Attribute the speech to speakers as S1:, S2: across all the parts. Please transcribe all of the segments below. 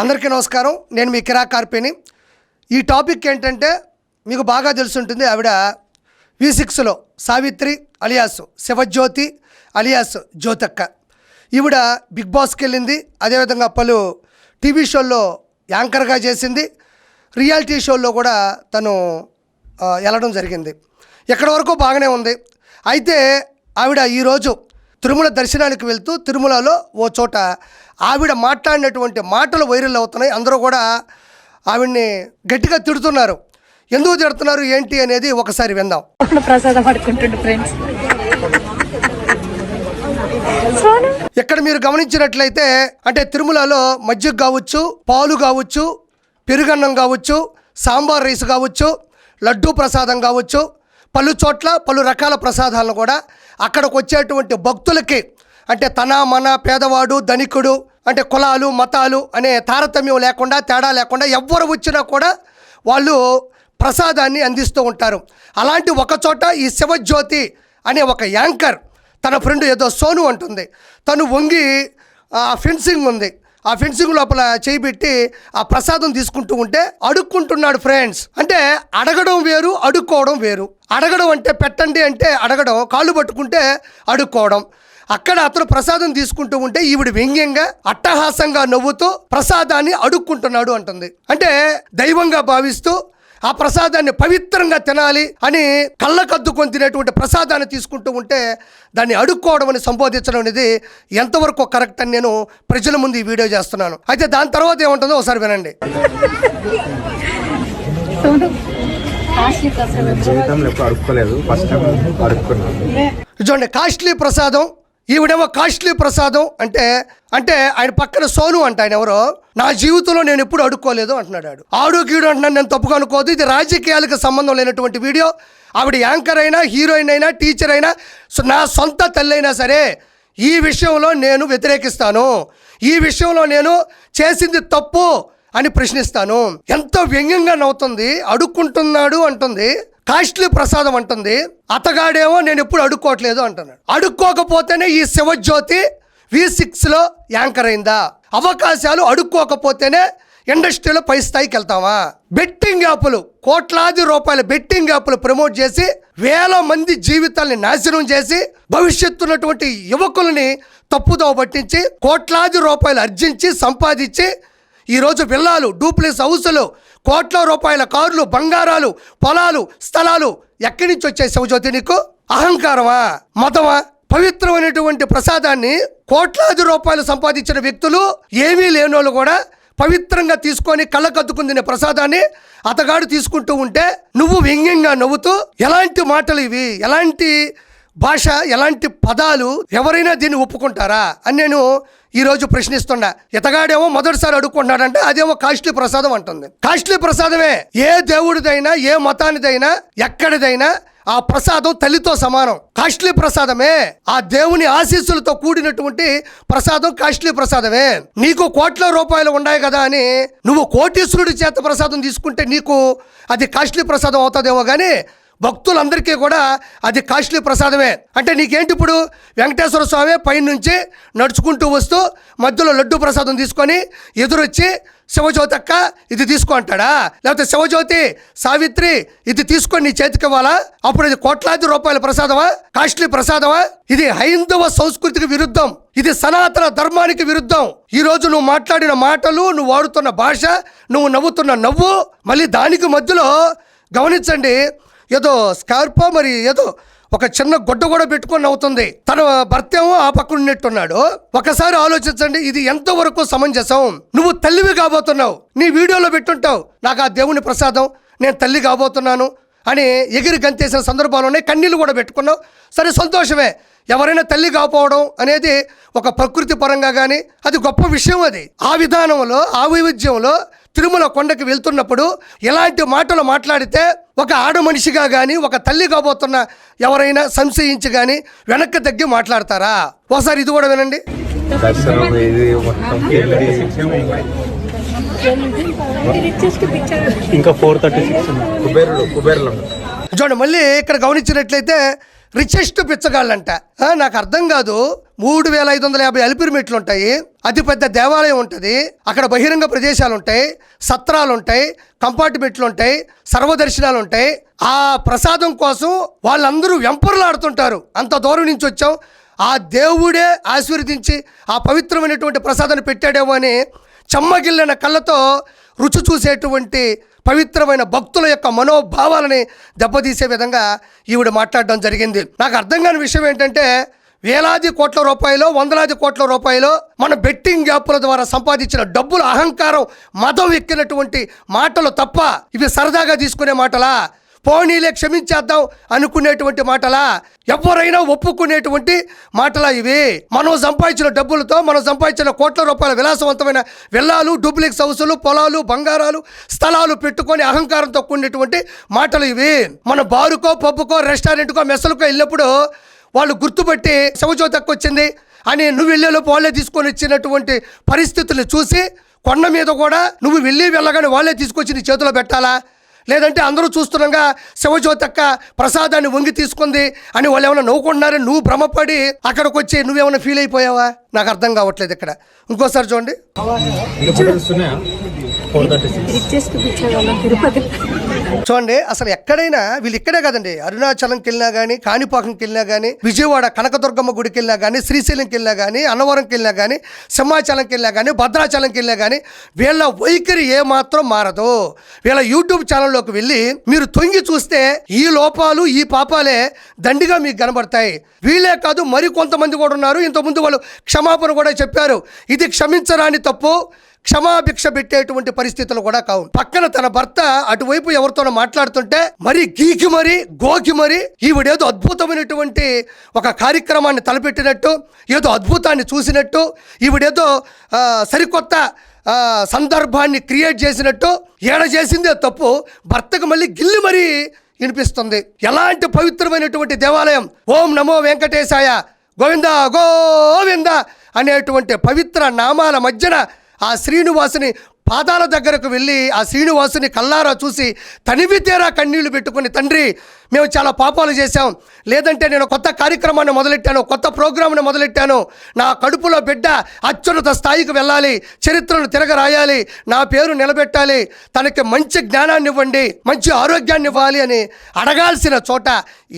S1: అందరికీ నమస్కారం. నేను మీ కిరా కార్పేని ఈ టాపిక్ ఏంటంటే మీకు బాగా తెలుసుంటుంది ఆవిడ వి సిక్స్లో సావిత్రి అలియాస్ శివజ్యోతి అలియాస్ జ్యోతక్క. ఈవిడ బిగ్ బాస్కి వెళ్ళింది. అదేవిధంగా పలు టీవీ షోల్లో యాంకర్గా చేసింది. రియాలిటీ షోల్లో కూడా తను వెళ్ళడం జరిగింది. ఎక్కడి వరకు బాగానే ఉంది. అయితే ఆవిడ ఈరోజు తిరుమల దర్శనానికి వెళ్తూ తిరుమలలో ఓ చోట ఆవిడ మాట్లాడినటువంటి మాటలు వైరల్ అవుతున్నాయి. అందరూ కూడా ఆవిడ్ని గట్టిగా తిడుతున్నారు. ఎందుకు తిడుతున్నారు? ఏంటి అనేది ఒకసారి విందాం.
S2: ప్రసాదం పడుకుంటుండు ఫ్రెండ్స్. సోను?
S1: ఇక్కడ మీరు గమనించినట్లయితే అంటే తిరుమలలో మజ్జిగ కావచ్చు పాలు కావచ్చు పెరుగన్నం కావచ్చు సాంబార్ రైస్ కావచ్చు లడ్డూ ప్రసాదం కావచ్చు పలు చోట్ల పలు రకాల ప్రసాదాలను కూడా అక్కడికి వచ్చేటువంటి భక్తులకి అంటే తన మన పేదవాడు ధనికుడు అంటే కులాలు మతాలు అనే తారతమ్యం లేకుండా తేడా లేకుండా ఎవ్వరు వచ్చినా కూడా వాళ్ళు ప్రసాదాన్ని అందిస్తూ ఉంటారు. అలాంటి ఒక చోట ఈ శివజ్యోతి అనే ఒక యాంకర్ తన ఫ్రెండ్ ఏదో సోను అంటుంది. తను వంగి ఆ ఫెన్సింగ్ ఉంది. ఆ ఫెన్సింగ్ లోపల చేయి పెట్టి ఆ ప్రసాదం తీసుకుంటూ ఉంటే అడుక్కుంటున్నాడు ఫ్రెండ్స్ అంటే అడగడం వేరు అడుక్కోవడం వేరు. అడగడం అంటే పెట్టండి అంటే అడగడం కాళ్ళు పట్టుకుంటే అడుక్కోవడం. అక్కడ అతను ప్రసాదం తీసుకుంటూ ఉంటే ఈవిడ వ్యంగ్యంగా అట్టహాసంగా నవ్వుతూ ప్రసాదాన్ని అడుక్కుంటున్నాడు అంటుంది. అంటే దైవంగా భావిస్తూ ఆ ప్రసాదాన్ని పవిత్రంగా తినాలి అని కళ్ళకద్దుకొని తినేటువంటి ప్రసాదాన్ని తీసుకుంటూ ఉంటే దాన్ని అడుక్కోవడం అని సంబోధించడం అనేది ఎంతవరకు కరెక్ట్ అని నేను ప్రజల ముందు ఈ వీడియో చేస్తున్నాను. అయితే దాని తర్వాత ఏముంటుందో ఒకసారి వినండి. చూడండి కాస్ట్లీ ప్రసాదం. ఈవిడేమో కాస్ట్లీ ప్రసాదం అంటే అంటే ఆయన పక్కన సోను అంట ఆయన ఎవరో నా జీవితంలో నేను ఎప్పుడు అడుక్కోలేదు అంటున్నాడు ఆడు. ఆడు గీడు అంటున్నాను నేను తప్పుగా అనుకోదు ఇది రాజకీయాలకు సంబంధం లేనటువంటి వీడియో. ఆవిడ యాంకర్ అయినా హీరోయిన్ అయినా టీచర్ అయినా నా సొంత తల్లి అయినా సరే ఈ విషయంలో నేను వ్యతిరేకిస్తాను. ఈ విషయంలో నేను చేసింది తప్పు అని ప్రశ్నిస్తాను. ఎంతో వ్యంగ్యంగా నవ్వుతుంది అడుక్కుంటున్నాడు అంటుంది. కాస్ట్లీ ప్రసాదం అంటుంది అతగాడేమో నేను ఎప్పుడు అడుక్కోవట్లేదు అంటున్నాడు. అడుక్కోకపోతేనే ఈ శివజ్యోతి వి సిక్స్లో యాంకర్ అయిందా? అవకాశాలు అడుక్కోకపోతేనే ఇండస్ట్రీలో పై స్థాయికి వెళ్తామా? బెట్టింగ్ యాప్లు కోట్లాది రూపాయల బెట్టింగ్ యాప్లు ప్రమోట్ చేసి వేల మంది జీవితాల్ని నాశనం చేసి భవిష్యత్తున్నటువంటి యువకుల్ని తప్పుదోవ పట్టించి కోట్లాది రూపాయలు అర్జించి సంపాదించి ఈరోజు పిల్లలు డూప్లెస్ హౌసులు కోట్ల రూపాయల కార్లు బంగారాలు పొలాలు స్థలాలు ఎక్కడి నుంచి వచ్చాయి శివజ్యోతి నీకు? అహంకారమా? మతమా? పవిత్రమైనటువంటి ప్రసాదాన్ని కోట్లాది రూపాయలు సంపాదించిన వ్యక్తులు ఏమీ లేనోళ్ళు కూడా పవిత్రంగా తీసుకొని కళ్ళకద్దుకుని తినే ప్రసాదాన్ని అతగాడు తీసుకుంటూ ఉంటే నువ్వు వ్యంగ్యంగా నవ్వుతూ ఎలాంటి మాటలు ఇవి? ఎలాంటి భాష? ఎలాంటి పదాలు? ఎవరైనా దీన్ని ఒప్పుకుంటారా? అని నేను ఈరోజు ప్రశ్నిస్తున్నా ఇతగాడేమో మొదటిసారి అడుక్కుంటున్నాడంటే అదేమో కాస్ట్లీ ప్రసాదం అంటుంది. కాస్ట్లీ ప్రసాదమే ఏ దేవుడిదైనా ఏ మతానిదైనా ఎక్కడిదైనా ఆ ప్రసాదం తల్లితో సమానం. కాస్ట్లీ ప్రసాదమే ఆ దేవుని ఆశీస్సులతో కూడినటువంటి ప్రసాదం కాస్ట్లీ ప్రసాదమే. నీకు కోట్ల రూపాయలు ఉన్నాయి కదా అని నువ్వు కోటీశ్వరుడి చేత ప్రసాదం తీసుకుంటే నీకు అది కాస్ట్లీ ప్రసాదం అవుతుందేమో కానీ భక్తులందరికీ కూడా అది కాస్ట్లీ ప్రసాదమే. అంటే నీకేంటి ఇప్పుడు వెంకటేశ్వర స్వామి పైనుంచి నడుచుకుంటూ వస్తూ మధ్యలో లడ్డు ప్రసాదం తీసుకొని ఎదురొచ్చి శివజ్యోతి అక్క ఇది తీసుకో అంటాడా? లేకపోతే శివజ్యోతి సావిత్రి ఇది తీసుకొని నీ చేతికి ఇవ్వాలా? అప్పుడు ఇది కోట్లాది రూపాయల ప్రసాదమా? కాస్ట్లీ ప్రసాదమా? ఇది హైందవ సంస్కృతికి విరుద్ధం. ఇది సనాతన ధర్మానికి విరుద్ధం. ఈ రోజు నువ్వు మాట్లాడిన మాటలు నువ్వు వాడుతున్న భాష నువ్వు నవ్వుతున్న నవ్వు మళ్ళీ దానికి మధ్యలో గమనించండి ఏదో స్కార్పో మరి ఏదో ఒక చిన్న గుడ్డ కూడా పెట్టుకొని అవుతుంది తన భర్త ఏమో ఆ పక్కన ఉన్నట్టున్నాడు. ఒకసారి ఆలోచించండి ఇది ఎంతవరకు సమంజసం? నువ్వు తల్లివి కాబోతున్నావు నీ వీడియోలో పెట్టుంటావు. నాకు ఆ దేవుని ప్రసాదం నేను తల్లి కాబోతున్నాను అని ఎగిరి గంతేసిన సందర్భంలోనే కన్నీళ్ళు కూడా పెట్టుకున్నావు. సరే సంతోషమే. ఎవరైనా తల్లి కాపోవడం అనేది ఒక ప్రకృతి పరంగా కానీ అది గొప్ప విషయం అది. ఆ విధానంలో ఆ వైవిధ్యంలో తిరుమల కొండకి వెళ్తున్నప్పుడు ఇలాంటి మాటలు మాట్లాడితే ఒక ఆడ మనిషిగా కానీ ఒక తల్లి కాబోతున్న ఎవరైనా సంశయించి కానీ వెనక్కి తగ్గి మాట్లాడతారా? ఒకసారి ఇది కూడా వినండి.
S3: ఇంకా ఫోర్ థర్టీ సిక్స్ ఉంది.
S4: కుబేరుడు కుబేరులు
S1: చూడండి మళ్ళీ ఇక్కడ గమనించినట్లయితే రిచెస్ట్ పిచ్చగాళ్ళంట. నాకు అర్థం కాదు. మూడు వేల ఐదు వందల యాభై అలిపిరి మెట్లు ఉంటాయి అతిపెద్ద దేవాలయం ఉంటుంది. అక్కడ బహిరంగ ప్రదేశాలు ఉంటాయి సత్రాలు ఉంటాయి కంపార్ట్మెంట్లు ఉంటాయి సర్వదర్శనాలు ఉంటాయి ఆ ప్రసాదం కోసం వాళ్ళందరూ వెంపర్లాడుతుంటారు. అంత దూరం నుంచి వచ్చాం. ఆ దేవుడే ఆశీర్వదించి ఆ పవిత్రమైనటువంటి ప్రసాదాన్ని పెట్టాడేమో అని చెమ్మగిల్లిన కళ్ళతో రుచి చూసేటువంటి పవిత్రమైన భక్తుల యొక్క మనోభావాలని దెబ్బతీసే విధంగా ఈవిడ మాట్లాడడం జరిగింది. నాకు అర్థం కాని విషయం ఏంటంటే వేలాది కోట్ల రూపాయలు వందలాది కోట్ల రూపాయలు మన బెట్టింగ్ యాప్ల ద్వారా సంపాదించిన డబ్బుల అహంకారం మదం ఎక్కినటువంటి మాటలు తప్ప ఇవి సరదాగా తీసుకునే మాటలా? పోనీలే క్షమించేద్దాం అనుకునేటువంటి మాటలా? ఎవరైనా ఒప్పుకునేటువంటి మాటలా ఇవి? మనం సంపాదించిన డబ్బులతో మనం సంపాదించిన కోట్ల రూపాయల విలాసవంతమైన విల్లాలు డూప్లిక్స్ హౌసులు పొలాలు బంగారాలు స్థలాలు పెట్టుకొని అహంకారంతో కూడినటువంటి మాటలు ఇవి. మన బారుకో పబ్బుకో రెస్టారెంట్కో మెస్సలకో వెళ్ళినప్పుడు వాళ్ళు గుర్తుపట్టి శవజ్యోతకు వచ్చింది అని నువ్వు వెళ్ళేలోపు వాళ్ళే తీసుకొని వచ్చినటువంటి పరిస్థితులు చూసి కొండ మీద కూడా నువ్వు వెళ్ళి వెళ్ళగానే వాళ్ళే తీసుకొచ్చి నీ చేతిలో పెట్టాలా? లేదంటే అందరూ చూస్తుండగా శివజ్యోతక్క ప్రసాదాన్ని వంగి తీసుకుంది అని వాళ్ళు ఏమైనా నవ్వుకుంటున్నారని నువ్వు భ్రమపడి అక్కడికి వచ్చి నువ్వేమైనా ఫీల్ అయిపోయావా? నాకు అర్థం కావట్లేదు ఇక్కడ. ఇంకోసారి చూడండి. చూడండి అసలు ఎక్కడైనా వీళ్ళు ఇక్కడే కదండి. అరుణాచలంకి వెళ్ళినా కానీ కాణిపాకంకి వెళ్ళినా కానీ విజయవాడ కనకదుర్గమ్మ గుడికి వెళ్ళినా కానీ శ్రీశైలంకి వెళ్ళినా కానీ అన్నవరంకి వెళ్ళినా కానీ సింహాచలంకి వెళ్ళినా కానీ భద్రాచలంకి వెళ్ళినా కానీ వీళ్ళ వైఖరి ఏమాత్రం మారదు. వీళ్ళ యూట్యూబ్ ఛానల్లోకి వెళ్ళి మీరు తొంగి చూస్తే ఈ లోపాలు ఈ పాపాలే దండిగా మీకు కనబడతాయి. వీళ్ళే కాదు మరి కొంతమంది కూడా ఉన్నారు. ఇంతకుముందు వాళ్ళు క్షమాపణ కూడా చెప్పారు. ఇది క్షమించరాని తప్పు. క్షమాభిక్ష పెట్టేటువంటి పరిస్థితులు కూడా కావు. పక్కన తన భర్త అటువైపు ఎవరితోనో మాట్లాడుతుంటే మరి గీకి మరి గోకి మరి ఈవిడేదో అద్భుతమైనటువంటి ఒక కార్యక్రమాన్ని తలపెట్టినట్టు ఏదో అద్భుతాన్ని చూసినట్టు ఈవిడేదో సరికొత్త సందర్భాన్ని క్రియేట్ చేసినట్టు ఏడ చేసిందే తప్పు భర్తకు మళ్ళీ గిల్లి మరీ వినిపిస్తుంది. ఎలాంటి పవిత్రమైనటువంటి దేవాలయం ఓం నమో వెంకటేశాయ గోవింద గోవింద అనేటువంటి పవిత్ర నామాల మధ్యన ఆ శ్రీనివాసుని పాదాల దగ్గరకు వెళ్ళి ఆ శ్రీనివాసుని కల్లారా చూసి తనివి కన్నీళ్ళు పెట్టుకుని తండ్రి మేము చాలా పాపాలు చేశాం. లేదంటే నేను కొత్త కార్యక్రమాన్ని మొదలెట్టాను కొత్త ప్రోగ్రామ్ని మొదలెట్టాను. నా కడుపులో బిడ్డ అత్యున్నత స్థాయికి వెళ్ళాలి చరిత్రను తిరగరాయాలి నా పేరు నిలబెట్టాలి తనకి మంచి జ్ఞానాన్ని ఇవ్వండి మంచి ఆరోగ్యాన్ని ఇవ్వాలి అని అడగాల్సిన చోట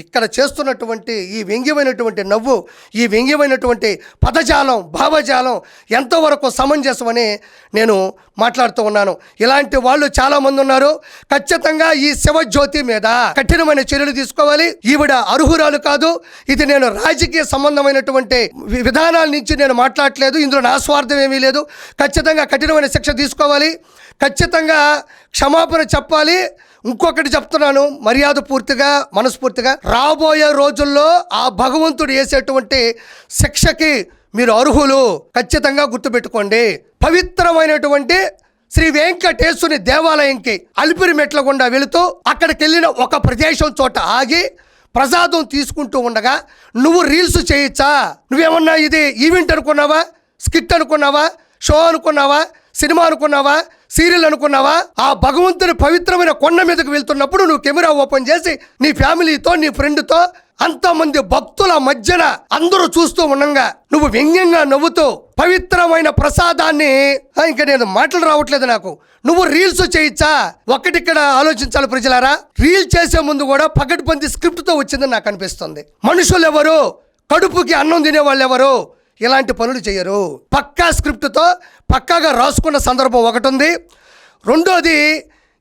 S1: ఇక్కడ చేస్తున్నటువంటి ఈ వ్యంగ్యమైనటువంటి నవ్వు ఈ వ్యంగ్యమైనటువంటి పదజాలం భావజాలం ఎంతవరకు సమంజసమని నేను మాట్లాడుతూ ఉన్నాను. ఇలాంటి వాళ్ళు చాలామంది ఉన్నారు. ఖచ్చితంగా ఈ శివజ్యోతి మీద కఠినమైన చర్యలు తీసుకోవాలి. ఈవిడ అర్హురాలు కాదు. ఇది నేను రాజకీయ సంబంధమైనటువంటి విధానాల నుంచి నేను మాట్లాడట్లేదు. ఇందులో నా స్వార్థం ఏమీ లేదు. ఖచ్చితంగా కఠినమైన శిక్ష తీసుకోవాలి. ఖచ్చితంగా క్షమాపణ చెప్పాలి. ఇంకొకటి చెప్తున్నాను. మర్యాద పూర్తిగా మనస్ఫూర్తిగా. రాబోయే రోజుల్లో ఆ భగవంతుడు వేసేటువంటి శిక్షకి మీరు అర్హులు. ఖచ్చితంగా గుర్తుపెట్టుకోండి. పవిత్రమైనటువంటి శ్రీ వెంకటేశ్వరి దేవాలయంకి అలిపిరిమెట్ల గుండా వెళుతూ అక్కడికి వెళ్ళిన ఒక ప్రదేశం చోట ఆగి ప్రసాదం తీసుకుంటూ ఉండగా నువ్వు రీల్స్ చేయొచ్చా? నువ్వేమన్నా ఇది ఈవెంట్ అనుకున్నావా? స్కిట్ అనుకున్నావా? షో అనుకున్నావా? సినిమా అనుకున్నావా? సీరియల్ అనుకున్నావా? ఆ భగవంతుని పవిత్రమైన కొండ మీదకు వెళ్తున్నప్పుడు నువ్వు కెమెరా ఓపెన్ చేసి నీ ఫ్యామిలీతో నీ ఫ్రెండ్తో అంతమంది భక్తుల మధ్యన అందరూ చూస్తూ ఉండంగా నువ్వు వ్యంగ్యంగా నవ్వుతూ పవిత్రమైన ప్రసాదాన్ని ఇంకా నేను మాటలు రావట్లేదు నాకు. నువ్వు రీల్స్ చేయొచ్చా? ఒక్కటిక్కడ ఆలోచించాలి ప్రజలారా. రీల్ చేసే ముందు కూడా పగటిపంది స్క్రిప్ట్తో వచ్చిందని నాకు అనిపిస్తుంది. మనుషులు ఎవరు కడుపుకి అన్నం తినే వాళ్ళు ఎవరు ఇలాంటి పనులు చేయరు. పక్కా స్క్రిప్ట్తో పక్కాగా రాసుకున్న సందర్భం ఒకటి ఉంది రెండోది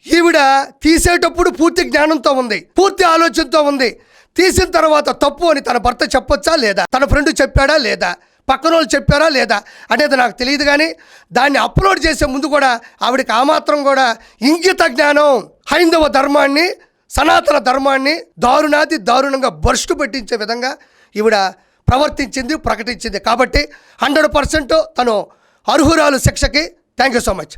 S1: ఈవిడ తీసేటప్పుడు పూర్తి జ్ఞానంతో ఉంది పూర్తి ఆలోచనతో ఉంది. తీసిన తర్వాత తప్పు అని తన భర్త చెప్పొచ్చా లేదా? తన ఫ్రెండ్ చెప్పాడా లేదా? పక్కన వాళ్ళు చెప్పారా లేదా? అనేది నాకు తెలియదు కానీ దాన్ని అప్లోడ్ చేసే ముందు కూడా ఆవిడకి ఆ మాత్రం కూడా ఇంగిత జ్ఞానం. హైందవ ధర్మాన్ని సనాతన ధర్మాన్ని దారుణాది దారుణంగా బరుష్టు పెట్టించే విధంగా ఈవిడ ప్రవర్తించింది ప్రకటించింది. కాబట్టి హండ్రెడ్ పర్సెంట్ తను అర్హురాలు శిక్షకి. Thank you so much.